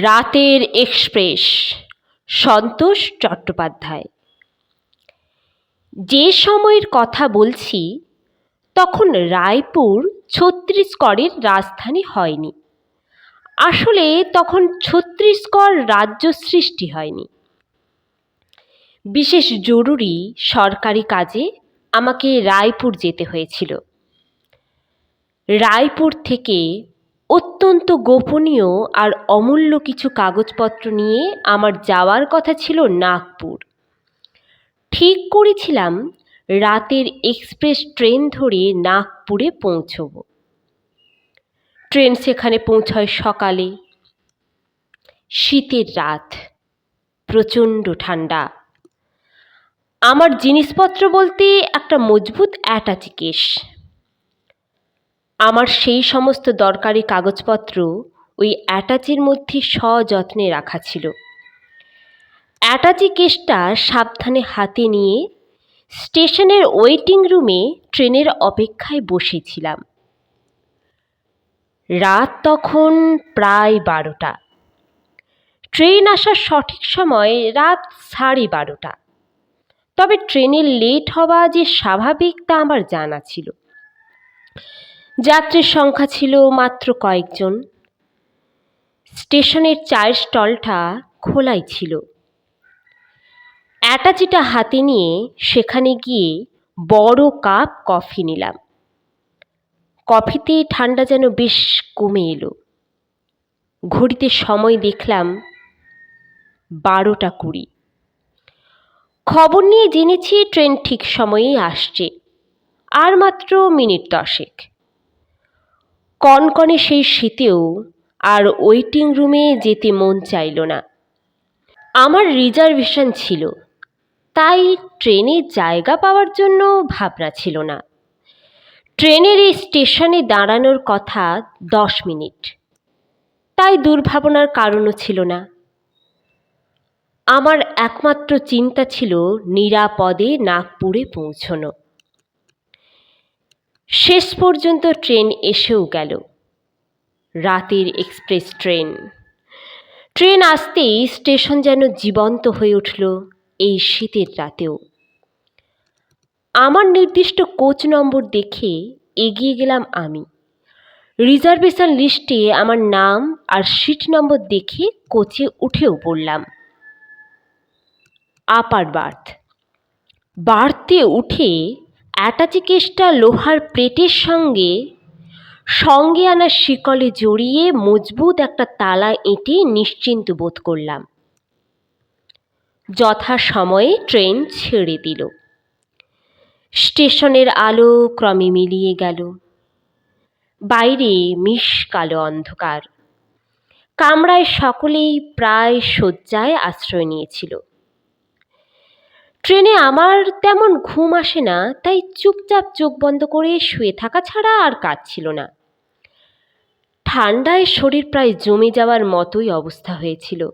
রাতের এক্সপ্রেস, সন্তোষ চট্টোপাধ্যায়। যে সময়ের কথা বলছি, তখন রায়পুর ছত্তিশগড়ের রাজধানী হয়নি। আসলে তখন ছত্তিশগড় রাজ্য সৃষ্টি হয়নি। বিশেষ জরুরি সরকারি কাজে আমাকে রায়পুর যেতে হয়েছিল। রায়পুর থেকে অত্যন্ত গোপনীয় আর অমূল্য কিছু কাগজপত্র নিয়ে আমার যাওয়ার কথা ছিল নাগপুর। ঠিক করেছিলাম রাতের এক্সপ্রেস ট্রেন ধরে নাগপুরে পৌঁছব। ট্রেন সেখানে পৌঁছয় সকালে। শীতের রাত, প্রচণ্ড ঠান্ডা। আমার জিনিসপত্র বলতে একটা মজবুত অ্যাটাচি কেস আমার সেই সমস্ত দরকারি কাগজপত্র ওই অ্যাটাচির মধ্যে সযত্নে রাখা ছিল। অ্যাটাচি কেসটা সাবধানে হাতে নিয়ে স্টেশনের ওয়েটিং রুমে ট্রেনের অপেক্ষায় বসেছিলাম। রাত তখন প্রায় বারোটা। ট্রেন আসার সঠিক সময় রাত সাড়ে বারোটা। তবে ট্রেনের লেট হওয়া যে স্বাভাবিক তা আমার জানা ছিল। যাত্রীর সংখ্যা ছিল মাত্র কয়েকজন। স্টেশনের চায়ের স্টলটা খোলাই ছিল। অ্যাটাচিটা হাতে নিয়ে সেখানে গিয়ে বড় কাপ কফি নিলাম। কফিতে ঠান্ডা যেন বেশ কমে এলো। ঘড়িতে সময় দেখলাম বারোটা কুড়ি। খবর নিয়ে জেনেছি ট্রেন ঠিক সময়েই আসছে, আর মাত্র মিনিট দশেক। কনকনে সেই শীতেও আর ওয়েটিং রুমে যেতে মন চাইল না। আমার রিজার্ভেশন ছিল, তাই ট্রেনে জায়গা পাওয়ার জন্য ভাবনা ছিল না। ট্রেনের এই স্টেশনে দাঁড়ানোর কথা দশ মিনিট, তাই দুর্ভাবনার কারণও ছিল না। আমার একমাত্র চিন্তা ছিল নিরাপদে নাগপুরে পৌঁছনো। শেষ পর্যন্ত ট্রেন এসেও গেল। রাতের এক্সপ্রেস ট্রেন। ট্রেন আসতেই স্টেশন যেন জীবন্ত হয়ে উঠল এই শীতের রাতেও। আমার নির্দিষ্ট কোচ নম্বর দেখে এগিয়ে গেলাম আমি। রিজার্ভেশন লিস্টে আমার নাম আর সিট নম্বর দেখে কোচে উঠেও পড়লাম। Upper berth. বার্থে উঠে অ্যাটাচি কেসটা লোহার প্লেটের সঙ্গে সঙ্গে আনা শিকলে জড়িয়ে মজবুত একটা তালা এঁটে নিশ্চিন্ত বোধ করলাম। যথা সময়ে ট্রেন ছেড়ে দিল। স্টেশনের আলো ক্রমে মিলিয়ে গেল। বাইরে মিশ কালো অন্ধকার। কামরায় সকলেই প্রায় শয্যায় আশ্রয় নিয়েছিল। ট্রেনে আমার তেমন ঘুম আসে না, তাই চুপচাপ চোখ বন্ধ করে শুয়ে থাকা ছাড়া আর কাজ ছিল না। ঠান্ডায় শরীর প্রায় জমে যাওয়ার মতোই অবস্থা হয়েছিল।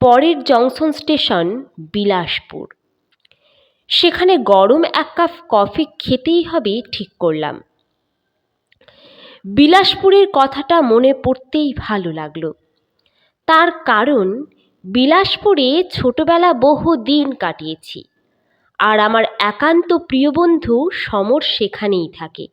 পরের জংশন স্টেশন বিলাসপুর। সেখানে গরম এক কাপ কফি খেতেই হবে ঠিক করলাম। বিলাসপুরের কথাটা মনে পড়তেই ভালো লাগল। তার কারণ বিলাসপুরে ছোটবেলা বহু দিন কাটিয়েছি। আর আমার একান্ত প্রিয় বন্ধু সমর সেখানেই থাকে।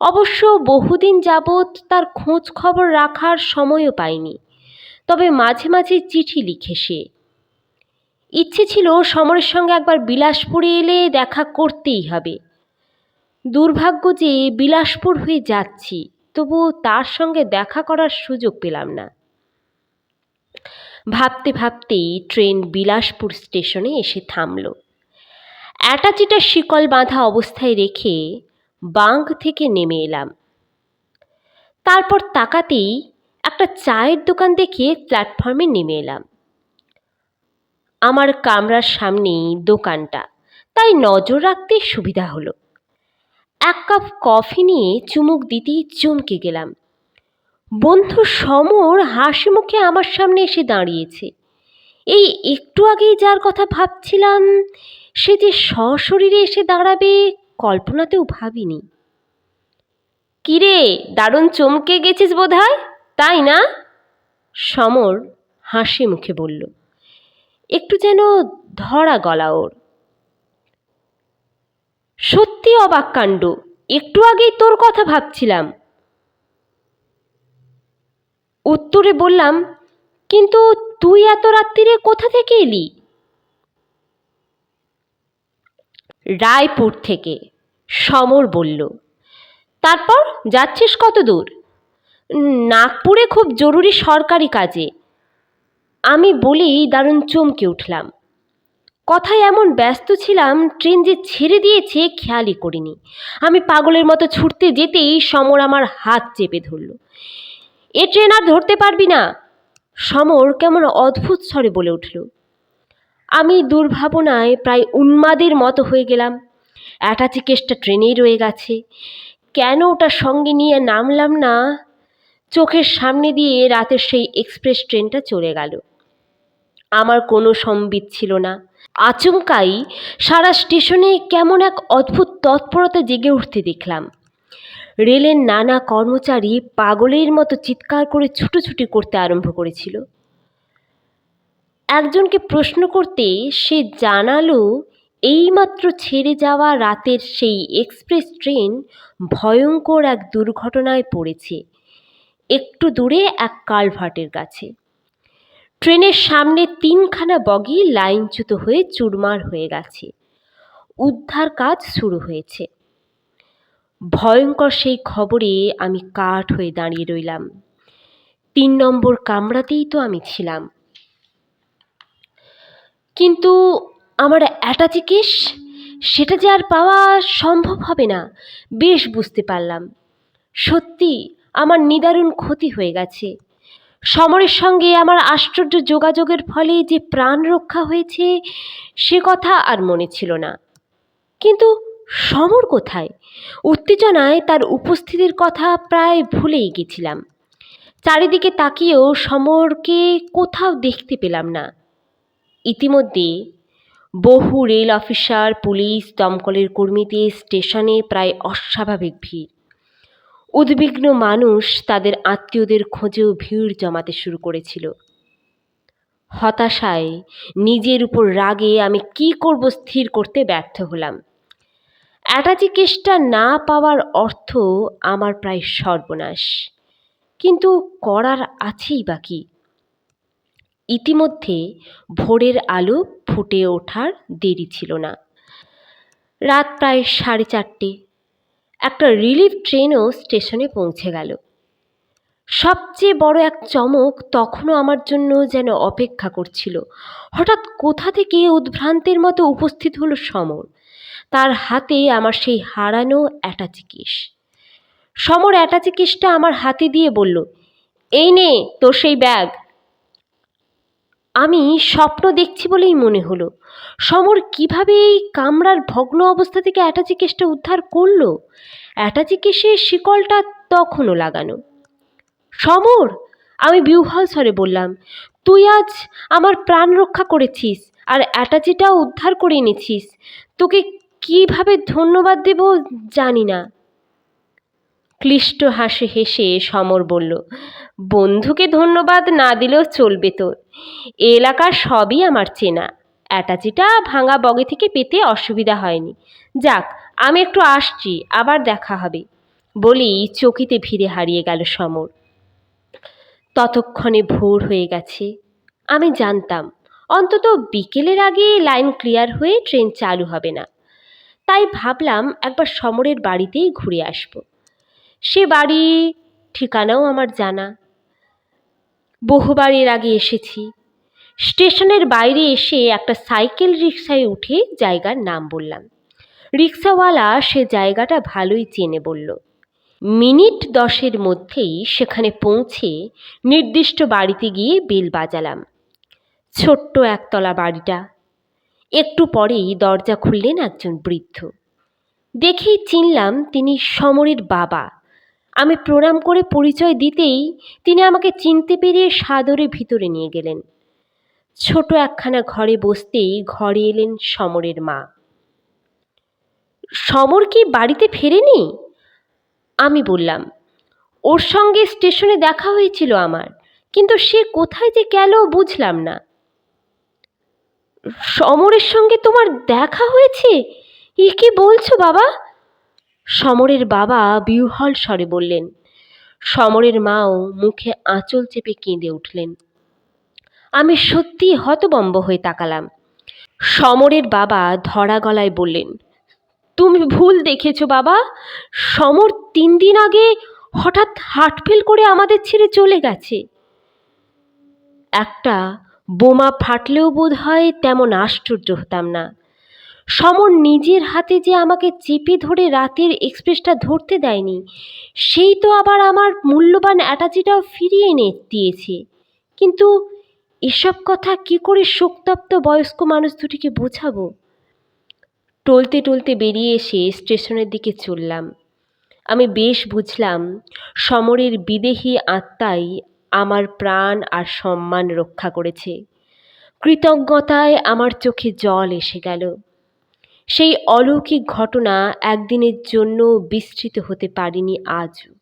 অবশ্য বহুদিন যাবৎ তার খোঁজ খবর রাখার সময়ও পাইনি। তবে মাঝে মাঝে চিঠি লিখে সে। ইচ্ছে ছিল সমরের সঙ্গে একবার বিলাসপুরে এলে দেখা করতেই হবে। দুর্ভাগ্য যে বিলাসপুর হয়ে যাচ্ছি তবু তার সঙ্গে দেখা করার সুযোগ পেলাম না। ভাবতে ট্রেন বিলাসপুর স্টেশনে এসে থামল। অ্যাটাচিটা শিকল বাঁধা অবস্থায় রেখে বাঁক থেকে নেমে এলাম। তারপর তাকাতেই একটা চায়ের দোকান দেখে প্ল্যাটফর্মে নেমে এলাম। আমার কামরার সামনেই দোকানটা, তাই নজর রাখতে সুবিধা হলো। এক কাপ কফি নিয়ে চুমুক দিতেই চমকে গেলাম। বন্ধু সমর হাসি মুখে আমার সামনে এসে দাঁড়িয়েছে। এই একটু আগেই যার কথা ভাবছিলাম, সে যে সশরীরে এসে দাঁড়াবে কল্পনাতেও ভাবিনি। কিরে, দারুণ চমকে গেছিস বোধ তাই না? সমর হাসি মুখে বলল, একটু যেন ধরা গলা ওর। সত্যি অবাক কাণ্ড, একটু আগেই তোর কথা ভাবছিলাম উত্তরে বললাম, কিন্তু তুই এত রাত্রিরে কোথা থেকে এলি? রায়পুর থেকে, সমর বলল। তারপর যাচ্ছিস কত দূর? নাগপুরে খুব জরুরি সরকারি কাজে। আমি বলেই দারুণ চমকে উঠলাম। কথায় এমন ব্যস্ত ছিলাম, ট্রেন যে ছেড়ে দিয়েছে খেয়ালই করিনি। আমি পাগলের মতো ছুটতে যেতেই সমর আমার হাত চেপে ধরল। এ ট্রেন আর ধরতে পারবি না। সমর কেমন অদ্ভুত স্বরে বলে উঠল। আমি দুর্ভাবনায় প্রায় উন্মাদের মতো হয়ে গেলাম। অ্যাটাচি কেসটা ট্রেনেই রয়ে গেছে। কেন ওটা সঙ্গে নিয়ে নামলাম না? চোখের সামনে দিয়ে রাতের সেই এক্সপ্রেস ট্রেনটা চলে গেল। আমার কোনো সম্বিত ছিল না। আচমকাই সারা স্টেশনে কেমন এক অদ্ভুত তৎপরতা জেগে উঠতে দেখলাম। রেলের নানা কর্মচারী পাগলের মতো চিৎকার করে ছুটোছুটি করতে আরম্ভ করেছিল। একজনকে প্রশ্ন করতে সে জানালো, এইমাত্র ছেড়ে যাওয়া রাতের সেই এক্সপ্রেস ট্রেন ভয়ঙ্কর এক দুর্ঘটনায় পড়েছে। একটু দূরে এক কালভার্টের কাছে। ট্রেনের সামনে তিনখানা বগি লাইনচ্যুত হয়ে চুরমার হয়ে গেছে। উদ্ধার কাজ শুরু হয়েছে। ভয়ঙ্কর সেই খবরে আমি কাঠ হয়ে দাঁড়িয়ে রইলাম। তিন নম্বর কামরাতেই তো আমি ছিলাম। কিন্তু আমার অ্যাটাচি কেস, সেটা যে আর পাওয়া সম্ভব হবে না, বেশ বুঝতে পারলাম। সত্যি, আমার নিদারুণ ক্ষতি হয়ে গেছে। সমরের সঙ্গে আমার আশ্চর্য যোগাযোগের ফলে যে প্রাণ রক্ষা হয়েছে, সে কথা আর মনে ছিল না। কিন্তু সমর কোথায়? উত্তেজনায় তার উপস্থিতির কথা প্রায় ভুলেই গেছিলাম। চারিদিকে তাকিয়েও সমরকে কোথাও দেখতে পেলাম না। ইতিমধ্যে বহু রেল অফিসার, পুলিশ, দমকলের কর্মীদের স্টেশনে প্রায় অস্বাভাবিক ভিড়। উদ্বিগ্ন মানুষ তাদের আত্মীয়দের খোঁজেও ভিড় জমাতে শুরু করেছিল। হতাশায় নিজের উপর রাগে আমি কি করব স্থির করতে ব্যর্থ হলাম। অ্যাটাচি কেসটা না পাওয়ার অর্থ আমার প্রায় সর্বনাশ। কিন্তু করার আছেই বাকি। ইতিমধ্যে ভোরের আলো ফুটে ওঠার দেরি ছিল না। রাত প্রায় সাড়ে চারটে। একটা রিলিফ ট্রেনও স্টেশনে পৌঁছে গেল। সবচেয়ে বড় এক চমক তখনও আমার জন্য যেন অপেক্ষা করছিল। হঠাৎ কোথা থেকে উদ্ভ্রান্তের মতো উপস্থিত হলো সমর। তার হাতে আমার সেই হারানো অ্যাটাচি কেস সমর অ্যাটাচি কেসটা আমার হাতে দিয়ে বলল, এই নে তোর সেই ব্যাগ। আমি স্বপ্ন দেখছি বলেই মনে হলো। সমর কীভাবে এই কামরার ভগ্ন অবস্থা থেকে অ্যাটাচি কেসটা উদ্ধার করল? অ্যাটাচি কেসের শিকলটা তখনও লাগানো। সমর, আমি বিহ্বল স্বরে বললাম, তুই আজ আমার প্রাণ রক্ষা করেছিস আর অ্যাটাচিটাও উদ্ধার করে এনেছিস। তোকে কীভাবে ধন্যবাদ দেব জানি না। ক্লিষ্ট হাসি হেসে সমর বলল, বন্ধুকে ধন্যবাদ না দিলেও চলবে তোর এলাকার সবই আমার চেনা। অ্যাটাচিটা ভাঙা বগে থেকে পেতে অসুবিধা হয়নি। যাক, আমি একটু আসছি, আবার দেখা হবে। বলেই চকিতে ভিড়ে হারিয়ে গেল সমর। ততক্ষণে ভোর হয়ে গেছে। আমি জানতাম, অন্তত বিকেলের আগে লাইন ক্লিয়ার হয়ে ট্রেন চালু হবে না। তাই ভাবলাম একবার সমরের বাড়িতেই ঘুরে আসব। সে বাড়ি ঠিকানাও আমার জানা। বহুবার এর আগে এসেছি। স্টেশনের বাইরে এসে একটা সাইকেল রিক্সায় উঠে জায়গার নাম বললাম। রিক্সাওয়ালা সে জায়গাটা ভালোই চেনে বলল। মিনিট দশের মধ্যেই সেখানে পৌঁছে নির্দিষ্ট বাড়িতে গিয়ে বেল বাজালাম। ছোট্ট একতলা বাড়িটা। একটু পরেই দরজা খুললেন একজন বৃদ্ধ। দেখেই চিনলাম তিনি সমরের বাবা। আমি প্রণাম করে পরিচয় দিতেই তিনি আমাকে চিনতে পেরে সাদরে ভিতরে নিয়ে গেলেন। ছোট একখানা ঘরে বসতেই ঘরে এলেন সমরের মা। সমর কি বাড়িতে ফেরেনি? আমি বললাম, ওর সঙ্গে স্টেশনে দেখা হয়েছিল আমার, কিন্তু সে কোথায় যে গেল বুঝলাম না। সমরের সঙ্গে তোমার দেখা হয়েছে? ই কি বলছো বাবা? সমরের বাবা বিহ্বল স্বরে বললেন, সমরের মাও মুখে আঁচল চেপে কেঁদে উঠলেন। আমি সত্যি হতবম্ব হয়ে তাকালাম। সমরের বাবা ধরা গলায় বললেন, তুমি ভুল দেখেছ বাবা। সমর তিন দিন আগে হঠাৎ হার্ট ফেল করে আমাদের ছেড়ে চলে গেছে। একটা বোমা ফাটলেও বোধ হয় তেমন আশ্চর্য হতাম না। সমর নিজের হাতে যে আমাকে চেপে ধরে রাতের এক্সপ্রেসটা ধরতে দেয়নি, সেই তো আবার আমার মূল্যবান অ্যাটাচিটাও ফিরিয়ে এনে দিয়েছে। কিন্তু এসব কথা কি করে শোকতপ্ত বয়স্ক মানুষ দুটিকে বোঝাবো? টলতে টলতে বেরিয়ে এসে স্টেশনের দিকে চললাম। আমি বেশ বুঝলাম, সমরের বিদেহী আত্মাই আমার প্রাণ আর সম্মান রক্ষা করেছে। কৃতজ্ঞতায় আমার চোখে জল এসে গেল। সেই অলৌকিক ঘটনা একদিনের জন্য বিস্তৃত হতে পারিনি আজও।